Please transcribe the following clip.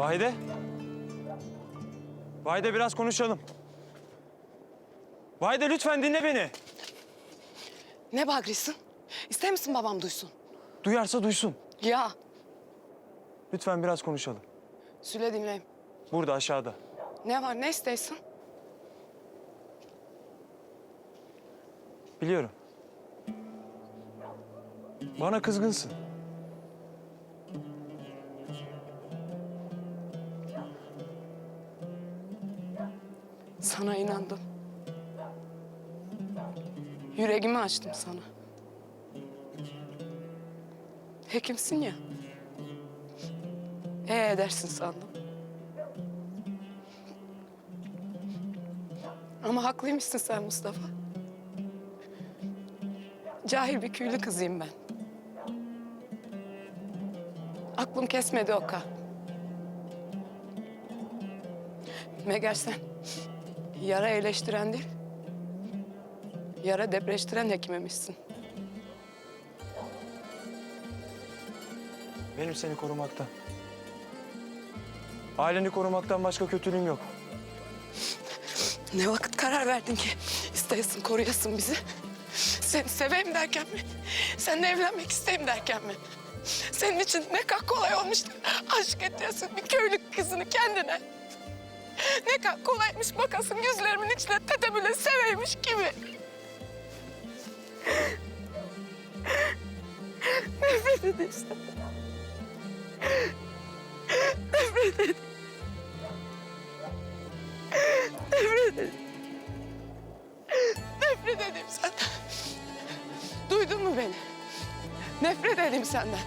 Vahide. Vahide biraz konuşalım. Vahide lütfen dinle beni. Ne bağırıyorsun? İster misin babam duysun? Duyarsa duysun. Ya. Lütfen biraz konuşalım. Söyle dinleyeyim. Burada aşağıda. Ne var ne istiyorsun? Biliyorum. Bana kızgınsın. Sana inandım. Yüreğimi açtım sana. Hekimsin ya. E edersin sandım. Ama haklıymışsın sen Mustafa. Cahil bir köylü kızıyım ben. Aklım kesmedi o ka. Meğer sen yara iyileştiren değil, yara depreştiren hekimemişsin. Benim seni korumaktan. Aileni korumaktan başka kötülüğüm yok. Ne vakit karar verdin ki isteyesin, koruyasın bizi? Seni seveyim derken mi? Seninle evlenmek isteyeyim derken mi? Senin için ne kadar kolay olmuştu. Aşk ediyorsun bir köylü kızını kendine. Ne kadar kolaymış bakasın yüzlerimin içine tetemüle seveymiş gibi. Nefret senden. Nefret edeyim. Nefret edeyim. Nefret edeyim senden. Duydun mu beni? Nefret edeyim senden.